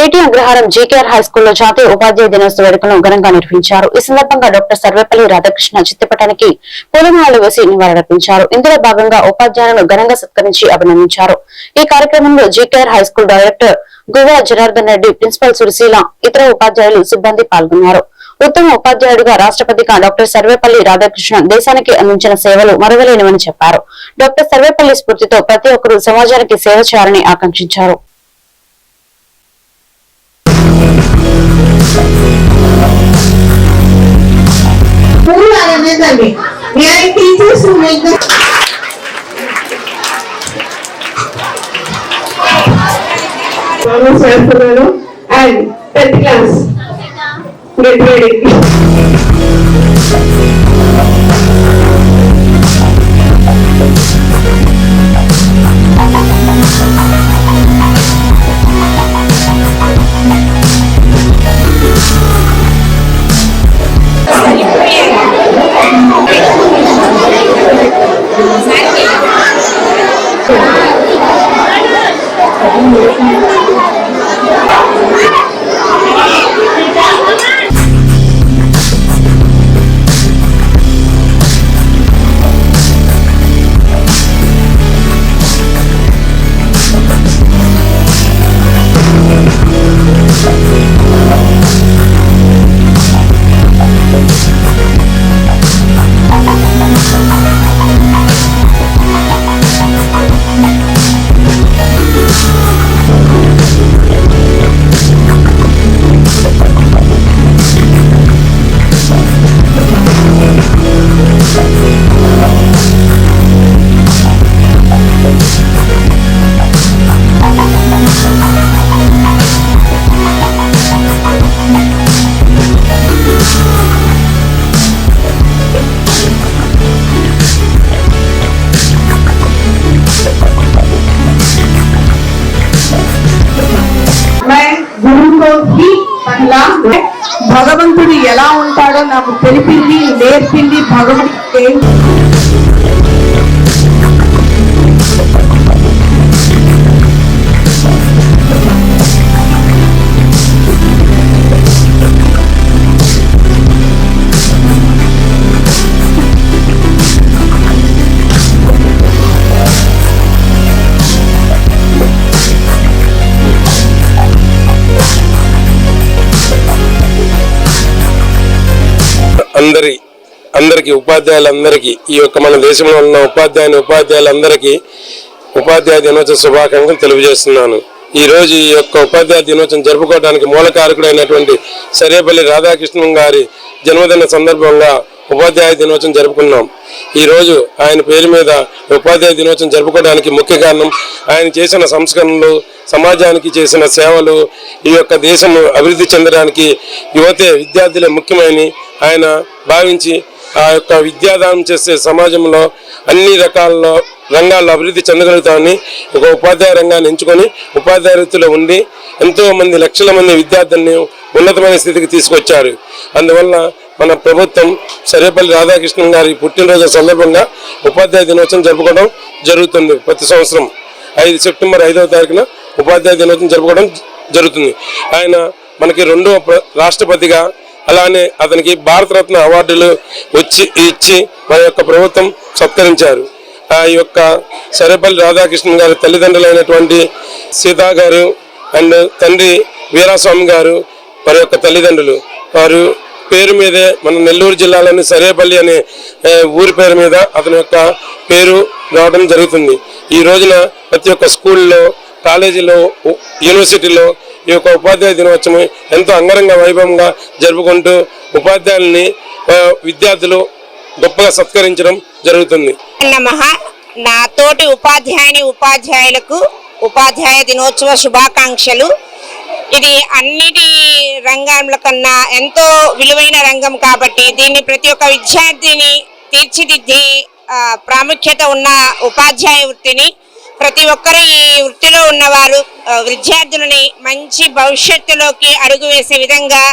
ఏటీ అగ్రహారం జీకేఆర్ హై స్కూల్లో జాతీయ ఉపాధ్యాయ దినోత్సవ వేడుకలను ఘనంగా నిర్వహించారు. ఈ సందర్భంగా డాక్టర్ సర్వేపల్లి రాధాకృష్ణ చిత్రపటానికి పూలమాలలు వేసి నివాళులర్పించారు. ఇందులో భాగంగా ఉపాధ్యాయులను ఘనంగా సత్కరించి అభినందించారు. ఈ కార్యక్రమంలో GKR high school director Guva Janardhan Reddy principal Surasheela ఇతర ఉపాధ్యాయులు సిబ్బంది పాల్గొన్నారు. ఉత్తమ ఉపాధ్యాయుడిగా రాష్ట్రపతిగా డాక్టర్ సర్వేపల్లి రాధాకృష్ణన్ దేశానికి అందించిన సేవలు మరవలేనివని చెప్పారు. డాక్టర్ సర్వేపల్లి స్ఫూర్తితో ప్రతి ఒక్కరూ సమాజానికి సేవ చేయాలని ఆకాంక్షించారు. Way? We are teachers who make the Thomas Alfredo and 10th class. Yeah. ఇలా భగవంతుడు ఎలా ఉంటాడో నాకు తెలిపింది నేర్పింది భగవంతుడు. అందరి అందరికీ ఉపాధ్యాయులందరికీ ఈ యొక్క మన దేశంలో ఉన్న ఉపాధ్యాయుని ఉపాధ్యాయులందరికీ ఉపాధ్యాయ దినోత్సవ శుభాకాంక్షలు తెలియజేస్తున్నాను. ఈరోజు ఈ యొక్క ఉపాధ్యాయ దినోత్సవం జరుపుకోవడానికి మూలకారకుడైనటువంటి సరేపల్లి రాధాకృష్ణన్ గారి జన్మదిన సందర్భంగా ఉపాధ్యాయ దినోత్సవం జరుపుకున్నాం. ఈరోజు ఆయన పేరు మీద ఉపాధ్యాయ దినోత్సవం జరుపుకోవడానికి ముఖ్య కారణం ఆయన చేసిన సంస్కరణలు సమాజానికి చేసిన సేవలు ఈ యొక్క దేశం అభివృద్ధి చెందడానికి యువతే విద్యార్థులే ముఖ్యమని ఆయన భావించి ఆ యొక్క విద్యాదానం చేసే సమాజంలో అన్ని రకాలలో రంగాల్లో అభివృద్ధి చెందగలుగుతామని ఒక ఉపాధ్యాయ రంగాన్ని ఎంచుకొని ఉపాధ్యాయ వృత్తిలో ఉండి ఎంతో మంది లక్షల మంది విద్యార్థుల్ని ఉన్నతమైన స్థితికి తీసుకొచ్చారు. అందువల్ల మన ప్రభుత్వం సరేపల్లి రాధాకృష్ణన్ గారి పుట్టినరోజు సందర్భంగా ఉపాధ్యాయ దినోత్సవం జరుపుకోవడం జరుగుతుంది. ప్రతి సంవత్సరం ఐదు సెప్టెంబర్ ఐదవ తారీఖున ఉపాధ్యాయ దినోత్సవం జరుపుకోవడం జరుగుతుంది. ఆయన మనకి రెండవ రాష్ట్రపతిగా అలానే అతనికి భారతరత్న అవార్డులు వచ్చి ఇచ్చి మన యొక్క ప్రభుత్వం సత్కరించారు. ఆ యొక్క సరేపల్లి రాధాకృష్ణన్ గారి తల్లిదండ్రులైనటువంటి సీతా గారు అండ్ తండ్రి వీరాస్వామి గారు వారి యొక్క తల్లిదండ్రులు వారు పేరు మీదే మన నెల్లూరు జిల్లాలోని సరేపల్లి అనే ఊరి పేరు మీద అతని యొక్క పేరు రావడం జరుగుతుంది. ఈ రోజున ప్రతి ఒక్క స్కూల్లో కాలేజీలో యూనివర్సిటీలో ఈ యొక్క ఉపాధ్యాయ దినోత్సవం ఎంతో అంగరంగ వైభవంగా జరుపుకుంటూ ఉపాధ్యాయుల్ని విద్యార్థులు గొప్పగా సత్కరించడం జరుగుతుంది. నా తోటి ఉపాధ్యాయుని ఉపాధ్యాయులకు ఉపాధ్యాయ దినోత్సవ శుభాకాంక్షలు. ఇది అన్నిటి రంగాల కన్నా ఎంతో విలువైన రంగం కాబట్టి దీన్ని ప్రతి ఒక్క విద్యార్థిని తీర్చిదిద్ది ప్రాముఖ్యత ఉన్న ఉపాధ్యాయ వృత్తిని ప్రతి ఒక్కరు ఈ వృత్తిలో ఉన్నవారు విద్యార్థులని మంచి భవిష్యత్తులోకి అడుగు వేసే విధంగా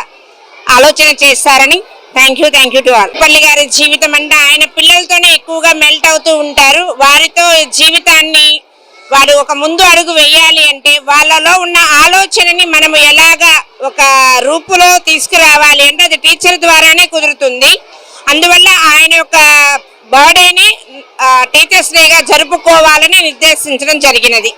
ఆలోచన చేస్తారని thank you thank you to all పల్లి గారి జీవితం అంటే ఆయన పిల్లలతోనే ఎక్కువగా మెల్ట్ అవుతూ ఉంటారు. వారితో జీవితాన్ని వాడు ఒక ముందు అడుగు వేయాలి అంటే వాళ్ళలో ఉన్న ఆలోచనని మనం ఎలాగా ఒక రూపులో తీసుకురావాలి అంటే అది టీచర్ ద్వారానే కుదురుతుంది. అందువల్ల ఆయన యొక్క బర్త్డేని టీచర్స్ డేగా జరుపుకోవాలని నిర్దేశించడం జరిగినది.